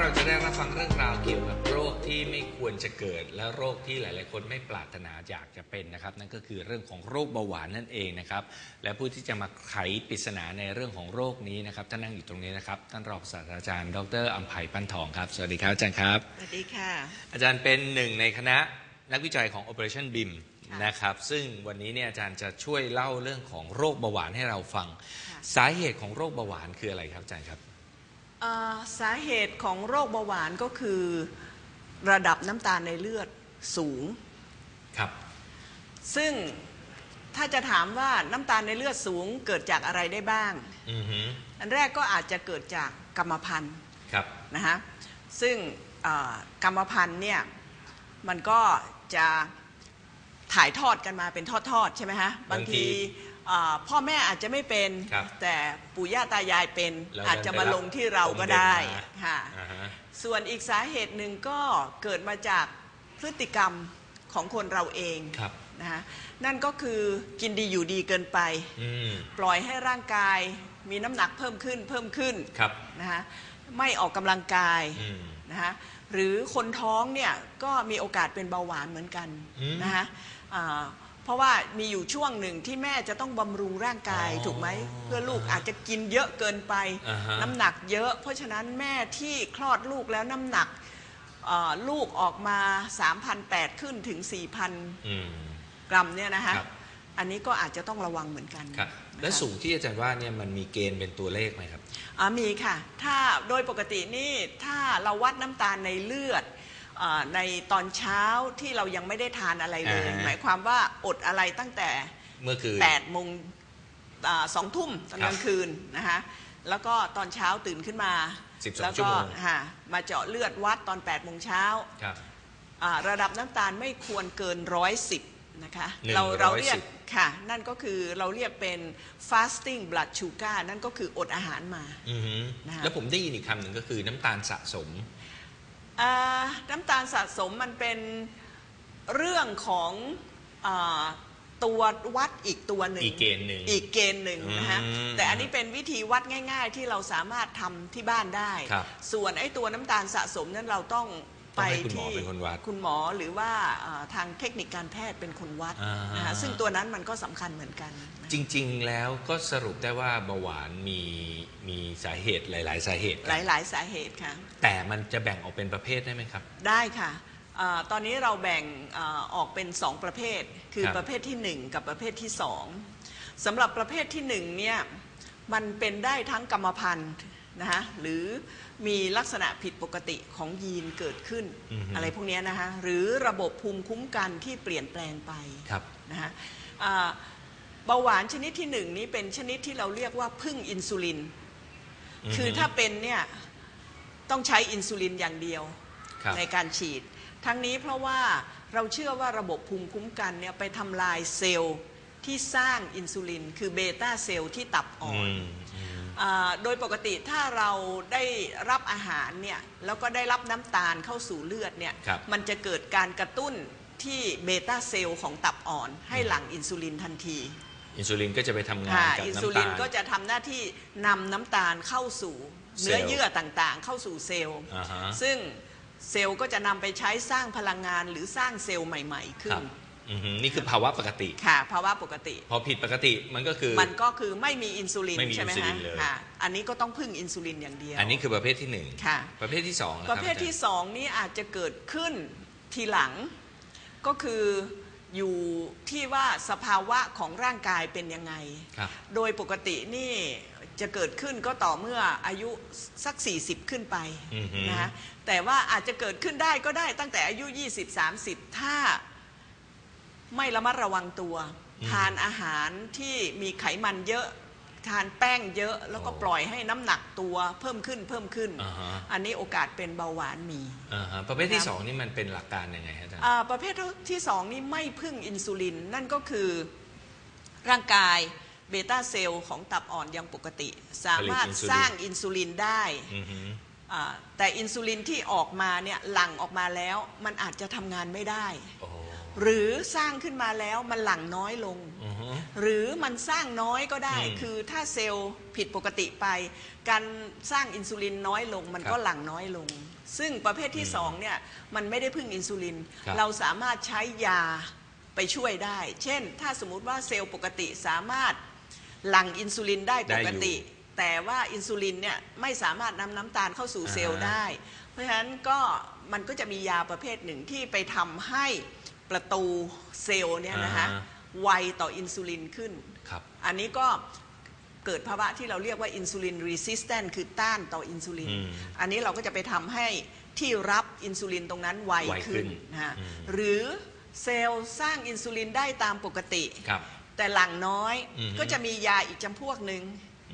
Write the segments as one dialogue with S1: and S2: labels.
S1: เราจะได้รับฟังเรื่องราวเกี่ยวกับโรคที่ไม่ควรจะเกิด และโรคที่หลาย ๆ คนไม่ปรารถนาอยากจะเป็นนะครับ นั่นก็คือเรื่องของโรคเบาหวานนั่นเองนะครับ และผู้ที่จะมาไขปริศนาในเรื่องของโรคนี้นะครับท่านนั่งอยู่ตรงนี้นะครับท่านรองศาสตราจารย์ ดรอัมไผ่ปันทองครับสวัสดีครับอาจารย์ครับ
S2: สวัสดีค่ะ
S1: อาจารย์เป็นหนึ่งในคณะนักวิจัยของ Operation BIM
S2: ค่ะ
S1: นะครับซึ่งวันนี้เนี่ยอาจารย์จะช่วยเล่าเรื่องของโรคเบาหวานให้เราฟัง
S2: ค่ะ
S1: สาเหตุของโรคเบาหวานคืออะไรครับอาจารย์ครับ
S2: เอ่อ สาเหตุของโรคเบาหวานก็คือระดับน้ำตาลในเลือดสูง
S1: ครับ
S2: ซึ่งถ้าจะถามว่าน้ำตาลในเลือดสูงเกิดจากอะไรได้บ้าง
S1: อือฮึ
S2: อันแรกก็อาจจะเกิดจากกรรมพันธุ์
S1: ครับ
S2: นะฮะซึ่งเอ่อกรรมพันธุ์เนี่ยมันก็จะถ่ายทอดกันมาเป็นทอดๆใช่ไหมฮะบางทีเอ่อพ่อแม่อาจจะไม่เป็น
S1: ครับ
S2: แต่ปู่ย่าตายายเป็น
S1: แล้ว
S2: อาจจะมาลงที่เราก็ได้
S1: ปมเด็กมา
S2: ค่ะ
S1: อ่าฮะ
S2: ส่วนอีกสาเหตุหนึ่งก็เกิดมาจากพฤติกรรมของคนเราเอง
S1: ครับ
S2: นะฮะนั่นก็คือกินดีอยู่ดีเกินไป
S1: อืม
S2: ปล่อยให้ร่างกายมีน้ำหนักเพิ่มขึ้นเพิ่มขึ้น
S1: ครับ
S2: นะฮะไม่ออกกำลังกาย
S1: อืม
S2: นะฮะหรือคนท้องเนี่ยก็มีโอกาสเป็นเบาหวานเหมือนกัน
S1: อืม
S2: นะฮะอ่า เพราะว่ามีอยู่ช่วงหนึ่งที่แม่จะต้องบำรุงร่างกาย
S1: อ๋อ
S2: ถูกไหมเพื่อลูกอาจจะกินเยอะเกินไป
S1: อ่าฮะ
S2: น้ำหนักเยอะ เพราะฉะนั้นแม่ที่คลอดลูกแล้วน้ำหนักเอ่อลูกออกมา 3,800 ขึ้นถึง4,000
S1: อืม
S2: กรัมเนี่ยนะฮะ
S1: ครับ
S2: อันนี้ก็อาจจะต้องระวังเหมือนกัน
S1: ครับ
S2: นะคะ
S1: และสูงที่อาจารย์ว่าเนี่ยมันมีเกณฑ์เป็นตัวเลขไหมครับ
S2: อ่ามีค่ะ ถ้าโดยปกตินี่ถ้าเราวัดน้ำตาลในเลือดอา ในตอนเช้าที่เรายังไม่ได้ทานอะไรเลย
S1: อ่าฮะ
S2: หมายความว่าอดอะไรตั้งแต่
S1: เมื่อคืน
S2: 8โมงอ่าสองทุ่มตอนกลางคืนนะคะแล้วก็ตอนเช้าตื่นขึ้นมา
S1: 12
S2: แล้ว
S1: ชั่ว
S2: ก็
S1: โมง
S2: ฮะมาเจาะเลือดวัดตอน8โมงเช้า
S1: ครับ
S2: อ่าระดับน้ำตาลไม่ควรเกินร้อยสิบนะคะ
S1: 110
S2: เราเราเรียกค่ะนั่นก็คือเราเรียกเป็น fasting blood sugar นั่นก็คืออดอาหารมา
S1: อือฮึ
S2: นะคะ
S1: แล้วผมได้ยินอีกคำหนึ่งก็คือน้ำตาลสะสม
S2: อ่า น้ำตาลสะสมมันเป็นเรื่องของอาตัววัดอีกตัวหนึ่ง
S1: อีกเกณฑ์หนึ่ง
S2: อีกเกณฑ์หนึ่งนะฮะ
S1: อืม
S2: แต่อันนี้เป็นวิธีวัดง่าย ๆ ที่เราสามารถทำที่บ้านได้
S1: ครับ
S2: ส่วนไอ้ตัวน้ำตาลสะสมนั้นเราต้อง ไป
S1: ต้องให้คุณหมอ
S2: ที่
S1: เป็นคนวัด
S2: คุณหมอหรือว่าอ่าทางเทคนิคการแพทย์เป็นคนวัด
S1: อ่าน
S2: นะฮะซึ่งตัวนั้นมันก็สำคัญเหมือนกันนะ
S1: จริง ๆ แล้วก็สรุปได้ว่าเบาหวานมีมีสาเหตุหลาย ๆ สาเหตุ
S2: หลาย ๆ สาเหตุค่ะ
S1: แต่มันจะแบ่งออกเป็นประเภทได้ไหมครับ
S2: ได้ค่ะอาตอนนี้เราแบ่งอาออกเป็น 2 ประเภท คือ
S1: ครับ
S2: ประเภทที่ 1 กับประเภทที่ 2สำหรับประเภทที่1เนี่ยมันเป็นได้ทั้งกรรมพันธุ์ นะฮะหรือมีลักษณะผิดปกติของยีนเกิดขึ้น
S1: อือฮึ
S2: อะไรพวกเนี้ยนะฮะหรือระบบภูมิคุ้มกันที่เปลี่ยนแปลงไป
S1: ครับ
S2: นะฮะอ่าเบาหวานชนิดที่หนึ่งนี้เป็นชนิดที่เราเรียกว่าพึ่งอินซูลิน
S1: อือฮึ
S2: คือถ้าเป็นเนี่ยต้องใช้อินซูลินอย่างเดียว
S1: ครับ
S2: ในการฉีด ทั้งนี้เพราะว่าเราเชื่อว่าระบบภูมิคุ้มกันเนี่ยไปทำลายเซลล์ที่สร้างอินซูลิน คือเบต้าเซลล์ที่ตับอ่อน
S1: อืมอืม
S2: อา โดยปกติถ้าเราได้รับอาหารเนี่ยแล้วก็ได้รับน้ำตาลเข้าสู่เลือดเนี่ย
S1: ครับ
S2: มันจะเกิดการกระตุ้นที่เบต้าเซลล์ของตับอ่อน ให้หลั่งอินซูลินทันที
S1: อินซูลินก็จะไปทำงาน
S2: ค่ะ
S1: กับ
S2: อินซู
S1: น้ำ
S2: ลิ
S1: ตานล
S2: ก็จะทำหน้าที่นำน้ำตาลเข้าสู่เนื้อ
S1: เซลล์
S2: เยื่อต่างๆ เข้าสู่เซลล์
S1: อ่าฮะ
S2: ซึ่งเซลล์ก็จะนำไปใช้สร้างพลังงานหรือสร้างเซลล์ใหม่ ๆ ขึ้
S1: คน รับ อือฮึนี่คือภาวะปกติ
S2: ค่ะภาวะปกติ
S1: พอผิดปกติมันก็คือ
S2: มันก็คือไม่มีอินซูลิน
S1: ไม่มี
S2: ใช่ไหม
S1: อินซูลิ
S2: ฮะ
S1: นเลย
S2: ค่ะอันนี้ก็ต้องพึ่งอินซูลินอย่างเดียว
S1: อันนี้คือประเภทที่หนึ่ง
S2: ค่ะ
S1: ประเภทที่สองนค
S2: ป
S1: บ
S2: ระเภทที่
S1: อาจารย์
S2: สองนี้อาจจะเกิดขึ้นทีหลังก็คืออยู่ที่ว่าสภาวะของร่างกายเป็นยังไง
S1: ครับ
S2: โดยปกตินี่จะเกิดขึ้นก็ต่อเมื่ออายุสัก 40 ขึ้นไป
S1: อือฮึ
S2: นะฮะแต่ว่าอาจจะเกิดขึ้นได้ก็ได้ตั้งแต่อายุ 20-30 ถ้า ไม่ระมัดระวังตัวทานอาหารที่มีไขมันเยอะ ทานแป้งเยอะแล้วก็ปล่อยให้น้ำหนักตัวเพิ่มขึ้นเพิ่มขึ้น
S1: อ่าฮะ
S2: อันนี้โอกาสเป็นเบาหวานมี
S1: อ่าฮะประเภทที่
S2: ครับ
S1: สองนี่มันเป็นหลักการยังไงฮะอาจารย์
S2: อ่าประเภทที่สองนี่ไม่พึ่งอินซูลิน นั่นก็คือร่างกายเบต้าเซลล์ของตับอ่อนยังปกติ สามารถ
S1: ผลิตอินซูลิน
S2: สร้างอินซูลินได้
S1: อือฮึ
S2: อ่าแต่อินซูลินที่ออกมาเนี่ยหลั่งออกมาแล้วมันอาจจะทำงานไม่ได้
S1: โอ้
S2: หรือสร้างขึ้นมาแล้วมันหลั่งน้อยลง
S1: อือฮึ
S2: หรือมันสร้างน้อยก็ได้
S1: อืม
S2: คือถ้าเซลล์ผิดปกติไป การสร้างอินซูลินน้อยลง มัน
S1: ครับ
S2: ก็หลั่งน้อยลง ซึ่งประเภทที่
S1: อืม
S2: สองเนี่ยมันไม่ได้พึ่งอินซูลิน
S1: ครับ
S2: เราสามารถใช้ยาไปช่วยได้ เช่น ถ้าสมมุติว่าเซลล์ปกติสามารถหลั่งอินซูลินได้ปกติแต่ว่าอินซูลินเนี่ยไม่สามารถนำน้ำตาลเข้าสู่เซลล์
S1: อ่าฮะ
S2: ได้ เพราะฉะนั้นก็มันก็จะมียาประเภทหนึ่งที่ไปทำให้ ประตูเซลล์เนี่ยนะคะ
S1: อ่าฮะ
S2: ไวต่ออินซูลินขึ้น
S1: ครับ
S2: อันนี้ก็เกิดภาวะที่เราเรียกว่าอินซูลินรีสิสแตนคือต้านต่ออินซูลิน
S1: อืม
S2: อันนี้เราก็จะไปทำให้ที่รับอินซูลินตรงนั้นไว
S1: ไวขึ้
S2: ขึ้
S1: น
S2: นนะฮะ
S1: อืม
S2: หรือเซลล์สร้างอินซูลินได้ตามปกติ
S1: ครับ
S2: แต่หลั่งน้อย
S1: อืม
S2: ก็จะมียาอีกจำพวกหนึ่ง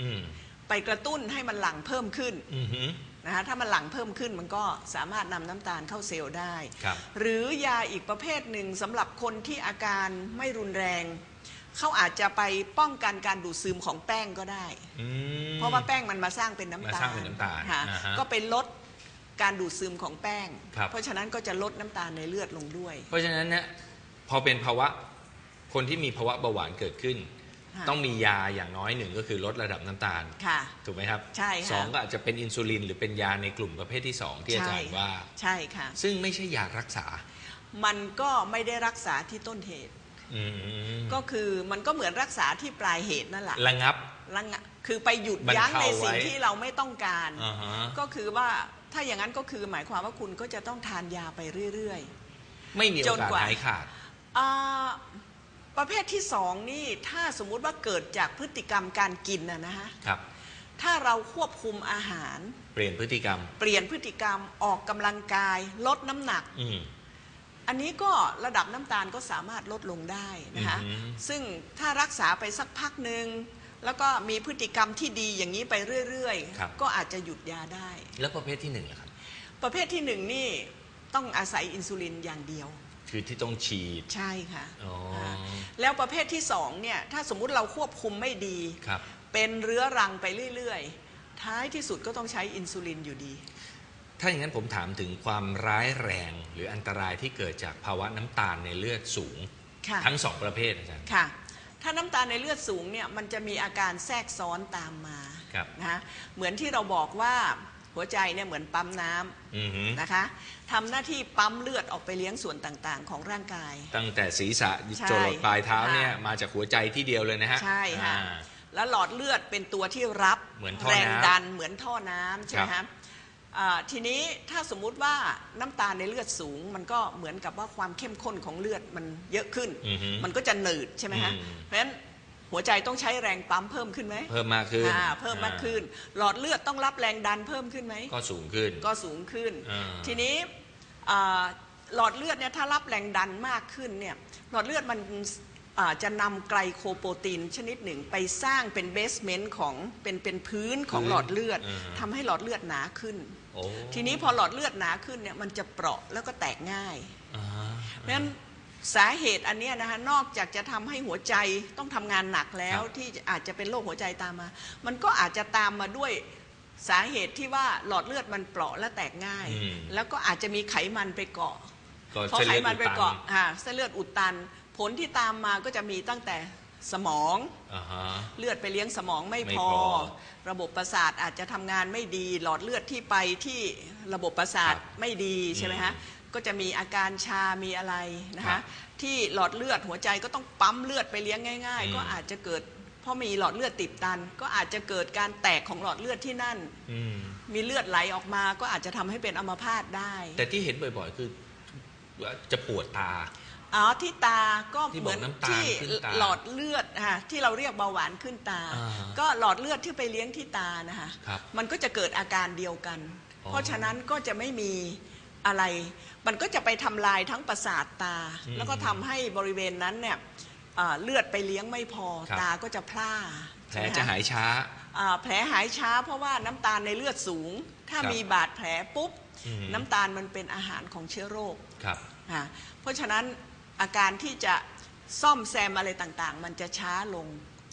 S1: อืม
S2: ไปกระตุ้นให้มันหลั่งเพิ่มขึ้น
S1: อือหือ
S2: นะฮะถ้ามันหลั่งเพิ่มขึ้นมันก็สามารถนำน้ำตาลเข้าเซลล์ได้
S1: ครับ
S2: หรือยาอีกประเภทหนึ่งสำหรับคนที่อาการไม่รุนแรง เขาอาจจะไปป้องกันการดูดซึมของแป้งก็ได้
S1: อืม
S2: เพราะว่าแป้งมันมาสร้างเป็นน้ำ
S1: มา
S2: ตาล
S1: สร้างเป็นน้ำตาล
S2: ค่ะ
S1: อ่าฮะ
S2: ก็ไปลดการดูดซึมของแป้ง
S1: ครับ
S2: เพราะฉะนั้นก็จะลดน้ำตาลในเลือดลงด้วย
S1: เพราะฉะนั้นเนี่ยพอเป็นภาวะคนที่มีภาวะเบาหวานเกิดขึ้น
S2: ค่ะ
S1: ต้องมียาอย่างน้อยหนึ่งก็คือลดระดับน้ำตาล
S2: ค่ะ
S1: ถูกไหมครับ
S2: ใช่ค่ะ
S1: สองก็อาจจะเป็นอินซูลินหรือเป็นยาในกลุ่มประเภทที่สองที่อาจารย์ว่า
S2: ใช่ค่ะ
S1: ซึ่งไม่ใช่ยารักษา
S2: มันก็ไม่ได้รักษาที่ต้นเหตุ
S1: อืม
S2: ก็คือมันก็เหมือนรักษาที่ปลายเหตุนั่นแหละ
S1: ระงับ
S2: ระงะคือไปหยุด
S1: บรร
S2: ยั้ง
S1: เทา
S2: ในสิ่ง
S1: ไว้
S2: ที่เราไม่ต้องการ
S1: อ่าฮะ
S2: ก็คือว่าถ้าอย่างนั้นก็คือหมายความว่าคุณก็จะต้องทานยาไปเรื่อย
S1: ไม่มีโอ
S2: จน
S1: กาส
S2: กว่า
S1: หายขาด
S2: ๆอ่า ประเภทที่สองนี่ถ้าสมมุติว่าเกิดจากพฤติกรรมการกินนะนะฮะ
S1: ครับ
S2: ถ้าเราควบคุมอาหาร
S1: เปลี่ยนพฤติกรรม
S2: เปลี่ยนพฤติกรรมออกกำลังกาย ลดน้ำหนัก
S1: อืม
S2: อันนี้ก็ระดับน้ำตาลก็สามารถลดลงได้นะคะ
S1: อือหือ
S2: ซึ่งถ้ารักษาไปสักพักหนึ่งแล้วก็มีพฤติกรรมที่ดีอย่างนี้ไปเรื่อย
S1: ครับ
S2: ๆ ก็อาจจะหยุดยาได้
S1: แล้วประเภทที่หนึ่งล่ะครับ
S2: ประเภทที่หนึ่งนี่ต้องอาศัยอินซูลินอย่างเดียว
S1: คือที่ต้องฉีด
S2: ใช่ค่ะ
S1: อ๋ออ่า
S2: แล้วประเภทที่สองเนี่ยถ้าสมมุติเราควบคุมไม่ดี
S1: ครับ
S2: เป็นเรื้อรังไปเรื่อยๆ ท้ายที่สุดก็ต้องใช้อินซูลินอยู่ดี
S1: ถ้าอย่างนั้นผมถามถึงความร้ายแรง หรืออันตรายที่เกิดจากภาวะน้ำตาลในเลือดสูง
S2: ค่ะ
S1: ทั้งสองประเภทอาจารย์
S2: ค่ะ ถ้าน้ำตาลในเลือดสูงเนี่ยมันจะมีอาการแทรกซ้อนตามมา
S1: ครับ
S2: นะคะเหมือนที่เราบอกว่า หัวใจเนี่ยเหมือนปั๊มน้ำ
S1: อือหือ
S2: นะคะทำหน้าที่ปั๊มเลือดออกไปเลี้ยงส่วนต่างๆ ของร่างกาย
S1: ตั้งแต่ศีรษะ
S2: ใช่
S1: จรดปลายเท้าเนี่ย
S2: ค่ะ
S1: มาจากหัวใจที่เดียวเลยนะฮะ
S2: ใช่ค่ะ
S1: อ่า
S2: แล้วหลอดเลือดเป็นตัวที่รับ
S1: เหมือนท่อ
S2: แรง
S1: น้ำ
S2: ดันเหมือนท่อน้ำใช่ไหม
S1: ครั
S2: คะ
S1: บ
S2: อ่าทีนี้ถ้าสมมุติว่าน้ำตาลในเลือดสูง มันก็เหมือนกับว่าความเข้มข้นของเลือดมันเยอะขึ้น
S1: อือหือ
S2: มันก็จะหนืดใช่ไหมคะ
S1: อืม
S2: เพราะฉะนั้น หัวใจต้องใช้แรงปั๊มเพิ่มขึ้นไหม
S1: เพิ่มมากขึ้น
S2: อ่าเพิ่มมากขึ้น หลอดเลือดต้องรับแรงดันเพิ่มขึ้นไหม
S1: ก็สูงขึ้น
S2: ก็สูงขึ้น
S1: อ่า
S2: ทีนี้อ่าหลอดเลือดเนี่ยถ้ารับแรงดันมากขึ้นเนี่ยหลอดเลือดมันอ่าจะนำไกลโคโปรตีนชนิดหนึ่งไปสร้างเป็นเบสเมนต์ของเป็นเป็นพื้นของ
S1: พื้น
S2: หลอดเลือด
S1: อ่า
S2: ทำให้หลอดเลือดหนาขึ้น
S1: โอ้
S2: ทีนี้พอหลอดเลือดหนาขึ้นเนี่ยมันจะเปราะแล้วก็แตกง่าย
S1: อ่า
S2: เพราะฉะนั้น สาเหตุอันเนี้ยนะคะนอกจากจะทำให้หัวใจต้องทำงานหนักแล้วที่อาจจะเป็นโรคหัวใจตามมา มันก็อาจจะตามมาด้วยสาเหตุที่ว่าหลอดเลือดมันเปราะและแตกง่าย
S1: อืม
S2: แล้วก็อาจจะมีไขมันไปเกาะ
S1: ก็
S2: พอ
S1: เส้น
S2: ไข
S1: เลือด
S2: มันไป
S1: อุดตัน
S2: เกาะอ่าเส้นเลือดอุดตัน ผลที่ตามมาก็จะมีตั้งแต่สมอง
S1: อ่าฮะ
S2: เลือดไปเลี้ยงสมองไม่
S1: ไม่
S2: พ
S1: พ
S2: อ
S1: อ
S2: ระบบประสาทอาจจะทำงานไม่ดี หลอดเลือดที่ไปที่ระบบประสาท
S1: ครับ
S2: ไม่ดีใช่ไหมฮะ ก็จะมีอาการชา มีอะไรนะ
S1: ครั
S2: คะ
S1: บ
S2: ที่หลอดเลือดหัวใจก็ต้องปั๊มเลือดไปเลี้ยงง่าย
S1: อืม
S2: ๆ ก็อาจจะเกิดเพราะมีหลอดเลือดติดตัน ก็อาจจะเกิดการแตกของหลอดเลือดที่นั่น
S1: อืม
S2: มีเลือดไหลออกมา ก็อาจจะทำให้เป็นอัมพาตได้
S1: แต่ที่เห็นบ่อยๆ คือจะปวดตา
S2: อ๋อที่ตาก็
S1: ที่
S2: เห
S1: บ
S2: มื
S1: อก
S2: อน
S1: น้ำตาล
S2: ที่
S1: ขึ้นตา
S2: หลอดเลือดนะคะที่เราเรียกเบาหวานขึ้นตา
S1: อ่า
S2: ก็หลอดเลือดที่ไปเลี้ยงที่ตานะคะ
S1: ครับ
S2: มันก็จะเกิดอาการเดียวกัน
S1: อ๋อ
S2: เพราะฉะนั้นก็จะไม่มี อะไร มันก็จะไปทำลายทั้งประสาทตา
S1: อืม
S2: แล้วก็ทำให้บริเวณนั้นเนี่ยอ่าเลือดไปเลี้ยงไม่พอ
S1: ครับ
S2: ตาก็จะพร่า
S1: แผล
S2: ใช่ไหมค
S1: จะหายช้า
S2: อ่าแผลหายช้าเพราะว่าน้ำตาลในเลือดสูง ถ้า
S1: ครับ
S2: มีบาดแผลปุ๊บ
S1: อืม
S2: น้ำตาลมันเป็นอาหารของเชื้อโรค
S1: ครับ
S2: อ่าเพราะฉะนั้นอาการที่จะซ่อมแซมอะไรต่างๆ มันจะช้าลง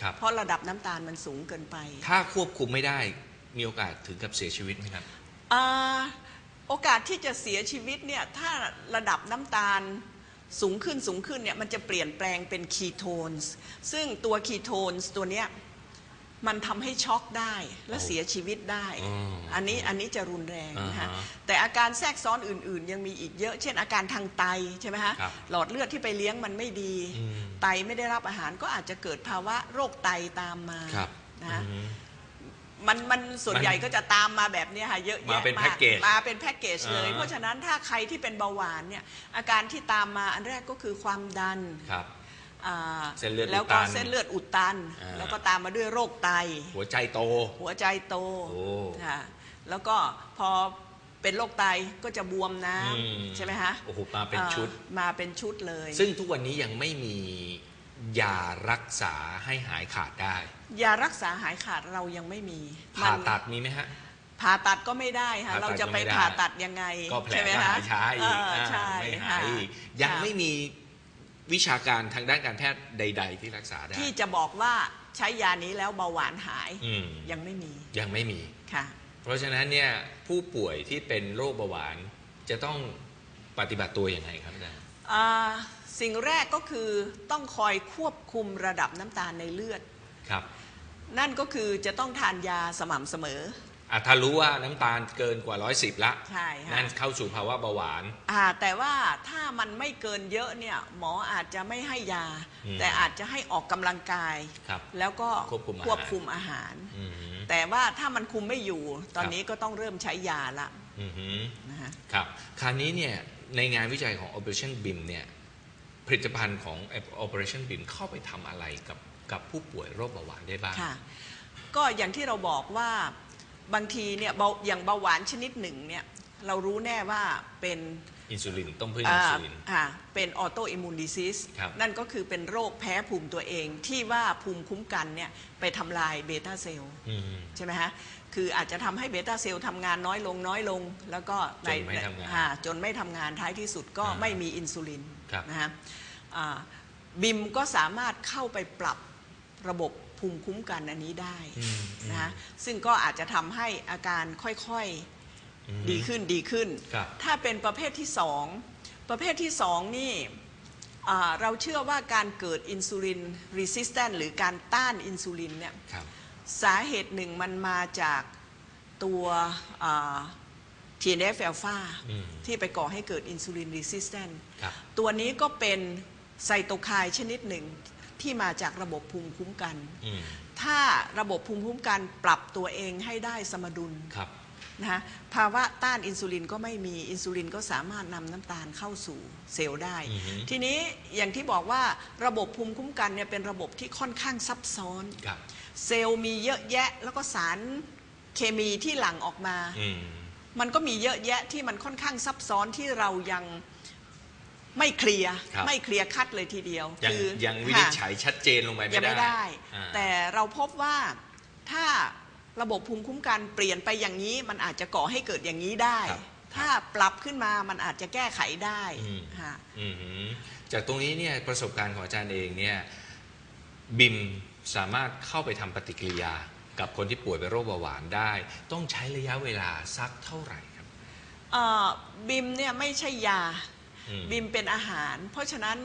S1: ครับ
S2: เพราะระดับน้ำตาลมันสูงเกินไป
S1: ถ้าควบคุมไม่ได้มีโอกาสถึงกับเสียชีวิตไหมครับ
S2: อ่า โอกาสที่จะเสียชีวิตเนี่ยถ้าระดับน้ำตาลสูงขึ้นสูงขึ้นเนี่ยมันจะเปลี่ยนแปลงเป็นคีโทนส์ซึ่งตัวคีโทนส์ตัวเนี้ยมันทำให้ช็อกได้และ
S1: โอ้
S2: เสียชีวิตได้
S1: อืม
S2: อันนี้อันนี้จะรุนแรงนะคะ
S1: อ่าฮะ
S2: แต่อาการแทรกซ้อนอื่นๆ ยังมีอีกเยอะ เช่นอาการทางไตใช่ไหมฮะ
S1: ครับ
S2: หลอดเลือดที่ไปเลี้ยงมันไม่ดี
S1: อืม
S2: ไตไม่ได้รับอาหารก็อาจจะเกิดภาวะโรคไตตามมา
S1: ครับ
S2: นะคะ
S1: อืม
S2: มันมันส่วน
S1: มัน
S2: ใหญ่ก็จะตามมาแบบเนี้ยค่ะเยอะแยะ
S1: มาเป็น
S2: ก
S1: แพ็กเกจ
S2: มาเป็นแพ็กเกจเลย
S1: อ่า
S2: เพราะฉะนั้นถ้าใครที่เป็นเบาหวานเนี่ยอาการที่ตามมาอันแรกก็คือความดัน
S1: ครับ
S2: อ่า
S1: เส้นเลือดอุดตัน
S2: แล้วก็เส้นเลือดอุดตัน
S1: อ่า
S2: แล้วก็ตามมาด้วยโรคไต
S1: หัวใจโต
S2: หัวใจโต
S1: โอ้
S2: ค่ะแล้วก็พอเป็นโรคไตก็จะบวมน้
S1: อืมำ
S2: ใช่ไหมฮะ
S1: โอ้โหมาเป็นชุด
S2: อ่ามาเป็นชุดเลย
S1: ซึ่งทุกวันนี้ยังไม่มี ยารักษาให้หายขาดได้
S2: ยารักษาหายขาดเรายังไม่มี
S1: ผ่า
S2: มัน
S1: ตัดมีไหมฮะ
S2: ผ่าตัดก็ไม่ได้ค่ะ
S1: ผ่าตัด
S2: เราจะไป
S1: ก็ไม่ได้
S2: ผ่าตัดยังไง
S1: ก็แผล
S2: ใช่ไหม
S1: ก็
S2: คะ
S1: หายช้าอีก
S2: เออใช่
S1: ไม่หาย
S2: ค่ะ
S1: อีกยัง
S2: ค่ะ
S1: ไม่มีวิชาการทางด้านการแพทย์ใด ๆ ที่รักษาได้
S2: ที่จะบอกว่าใช้ยานี้แล้วเบาหวานหาย
S1: อืม
S2: ยังไม่มี
S1: ยังไม่มี
S2: ค่ะ
S1: เพราะฉะนั้นเนี่ยผู้ป่วยที่เป็นโรคเบาหวานจะต้องปฏิบัติตัวยังไงครับอาจารย์
S2: อ่า สิ่งแรกก็คือต้องคอยควบคุมระดับน้ำตาลในเลือด
S1: ครับ
S2: นั่นก็คือจะต้องทานยาสม่ำเสมอ
S1: อะถ้ารู้ว่าน้ำตาลเกินกว่า 110 ละ
S2: ใช่ค่ะ
S1: นั่นเข้าสู่ภาวะเบาหวาน
S2: อ่าแต่ว่าถ้ามันไม่เกินเยอะเนี่ยหมออาจจะไม่ให้ยา
S1: อืม
S2: แต่อาจจะให้ออกกำลังกาย
S1: ครับ
S2: แล้วก็
S1: ควบคุมอาหาร
S2: ควบคุมอาหาร
S1: อืม
S2: แต่ว่าถ้ามันคุมไม่อยู่ ตอน
S1: ครับ
S2: นี้ก็ต้องเริ่มใช้ยาละ
S1: อือหือ
S2: นะฮะ
S1: ครับ คราวนี้เนี่ยในงานวิจัยของ Operation BIM เนี่ย ผลิตภัณฑ์ของ Operation BIM เข้าไปทำอะไรกับกับผู้ป่วยโรคเบาหวานได้บ้าง
S2: ค่ะ ก็อย่างที่เราบอกว่าบางทีเนี่ยเบาอย่างเบาหวานชนิดหนึ่งเนี่ยเรารู้แน่ว่าเป็น
S1: อินซูลินต้องพึ่งอินซูลิน
S2: อ่าเป็นออโตอิมูนดิซิส
S1: ครับ
S2: นั่นก็คือเป็นโรคแพ้ภูมิตัวเองที่ว่าภูมิคุ้มกันเนี่ยไปทำลายเบต้าเซลล์
S1: อืม
S2: ใช่ไหมฮะ คืออาจจะทำให้เบต้าเซลล์ทำงานน้อยลงน้อยลง แล้วก็
S1: จนไม่ทำงาน
S2: อ่จนไม่ทำงานท้ายที่สุดก็
S1: อ่า
S2: ไม่มีอินซูลิน
S1: ครับ
S2: นะฮะอ่าบิมก็สามารถเข้าไปปรับระบบภูมิคุ้มกันอันนี้ได้
S1: อืม
S2: นะฮะซึ่งก็อาจจะทำให้อาการค่อย
S1: อืม
S2: ๆ ดีขึ้นดีขึ้น
S1: ครับ
S2: ถ้าเป็นประเภทที่สองประเภทที่สองนี่อ่าเราเชื่อว่าการเกิดอินซูลินรีสิสแตนหรือการต้านอินซูลินเนี่ย
S1: ครับ
S2: สาเหตุหนึ่งมันมาจากตัวอ่า TNF อ l p h a
S1: อืม
S2: ที่ไปก่อให้เกิดอินซูลินรีสิสแตน
S1: ครับ
S2: ตัวนี้ก็เป็นไซโตไคน์ชนิดหนึ่งที่มาจากระบบภูมิคุ้มกัน
S1: อืม
S2: ถ้าระบบภูมิคุ้มกันปรับตัวเองให้ได้สมดุล
S1: ครับ
S2: นะฮะภาวะต้านอินซูลินก็ไม่มีอินซูลินก็สามารถนำน้ำตาลเข้าสู่เซลล์ได้
S1: อือฮึ
S2: ทีนี้อย่างที่บอกว่าระบบภูมิคุ้มกันเนี่ยเป็นระบบที่ค่อนข้างซับซ้อน
S1: ครับ
S2: เซลล์มีเยอะแยะ แล้วก็สารเคมีที่หลั่งออกมา
S1: อืม
S2: มันก็มีเยอะแยะที่มันค่อนข้างซับซ้อนที่เรายังไม่เคลียร์
S1: ครับ
S2: ไม่เคลียร์คัดเลยทีเดียว
S1: ยัง
S2: คือ
S1: ยังวินิจ
S2: ค่ะ
S1: ฉัยชัดเจนลงไป
S2: ยัง
S1: ไม่
S2: ไม่
S1: ได้
S2: ได้
S1: อ่า
S2: แต่เราพบว่าถ้า ระบบภูมิคุ้มกันเปลี่ยนไปอย่างนี้ มันอาจจะก่อให้เกิดอย่างนี้ได้
S1: ครับ
S2: ถ้าปรับขึ้นมามันอาจจะแก้ไขได้
S1: อืม
S2: ค่ะ
S1: อืมจากตรงนี้เนี่ยประสบการณ์ของอาจารย์เองเนี่ยบิมสามารถเข้าไปทำปฏิกิริยา กับคนที่ป่วยเป็นโรคเบาหวานได้ ต้องใช้ระยะเวลาสักเท่าไหร่ครับ
S2: เอ่อบิมเนี่ยไม่ใช่ยา
S1: อืม
S2: บิมเป็นอาหาร เพราะฉะนั้น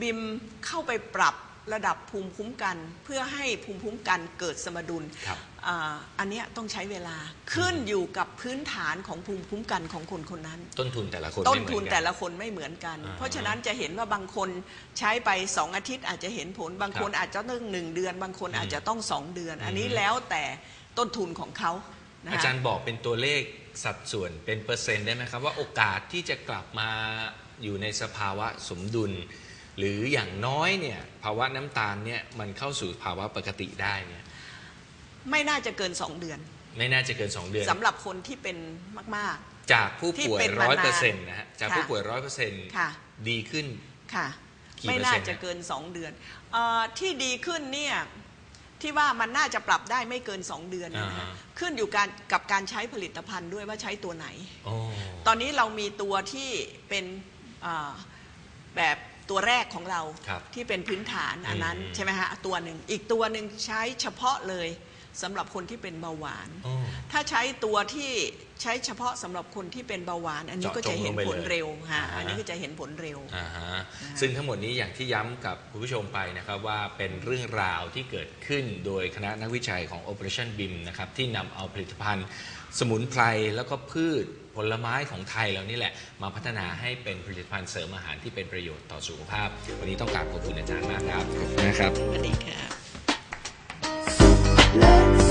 S2: บิมเข้าไปปรับระดับภูมิคุ้มกัน เพื่อให้ภูมิคุ้มกันเกิดสมดุล
S1: ครับ
S2: อ่าอันเนี้ยต้องใช้เวลาขึ้นอยู่กับพื้นฐานของภูมิคุ้มกันของคนคนนั้น
S1: ต้นทุนแต่ละคน
S2: ต้น
S1: ไม่เหมื
S2: ทุ
S1: อน
S2: น
S1: กั
S2: แต่ละคนไม่เหมือนกัน
S1: อ่า
S2: เพราะฉะนั้นจะเห็นว่าบางคนใช้ไปสองอาทิตย์อาจจะเห็นผล บางคน
S1: ครับ
S2: อาจจะต้องหนึ่งเดือน บางคน
S1: อืม
S2: อาจจะต้องสองเดือน อันนี้
S1: อืม
S2: แล้วแต่ต้นทุนของเขานะ
S1: อา
S2: คะ
S1: จารย์บอกเป็นตัวเลขสัดส่วนเป็นเปอร์เซ็นต์ได้ไหมครับ ว่าโอกาสที่จะกลับมาอยู่ในสภาวะสมดุล หรืออย่างน้อยเนี่ยภาวะน้ำตาลเนี่ยมันเข้าสู่ภาวะปกติได้เนี่ย
S2: ไม่น่าจะเกินสองเดือน
S1: ไม่น่าจะเกิน 2 เดือน
S2: สำหรับคนที่เป็นมาก
S1: จากผู้ป่วย
S2: ที่เป็นมา
S1: ร้อย
S2: นา
S1: เปอร์เซ็นต์นะฮะจาก
S2: ค่ะ
S1: ผู้ป่วยร้อยเปอร์เซ็นต์
S2: ค่ะ
S1: ดีขึ้น
S2: ๆค่ะ
S1: กี่
S2: ไม่
S1: เปอร์
S2: น่า
S1: เซ็นต์
S2: จะ
S1: ฮะ
S2: เกินสองเดือนเออที่ดีขึ้นเนี่ยที่ว่ามันน่าจะปรับได้ไม่เกินสองเดือนนะฮะ ขึ้นอยู่การกับการใช้ผลิตภัณฑ์ด้วยว่าใช้ตัวไหน
S1: โอ้
S2: ตอนนี้เรามีตัวที่เป็นอ่าแบบตัวแรกของเรา
S1: ครับ
S2: ที่เป็นพื้นฐานอันนั้น
S1: อืม
S2: ใช่ไหมฮะตัวหนึ่งอีกตัวหนึ่งใช้เฉพาะเลย สำหรับคนที่เป็นเบาหวาน
S1: อ๋อ
S2: ถ้าใช้ตัวที่ใช้เฉพาะสำหรับคนที่เป็นเบาหวาน อันนี้ก็จะเห็นผลเร็วฮะ
S1: เจาะจงลงไปเลย
S2: อันนี้ก็จะเห็นผลเร็ว
S1: อ่าฮะ
S2: นะฮะ
S1: ซึ่งทั้งหมดนี้อย่างที่ย้ำกับคุณผู้ชมไปนะครับว่าเป็นเรื่องราวที่เกิดขึ้นโดยคณะนักวิจัยของ Operation BIM นะครับที่นำเอาผลิตภัณฑ์ สมุนไพรแล้วก็พืชผลไม้ของไทยเรานี่แหละ มาพัฒนาให้เป็นผลิตภัณฑ์เสริมอาหารที่เป็นประโยชน์ต่อสุขภาพ วันนี้ต้องกราบขอบคุณอาจารย์มากครับขอบคุณนะครับ
S2: สวัสดีค่ะ Let's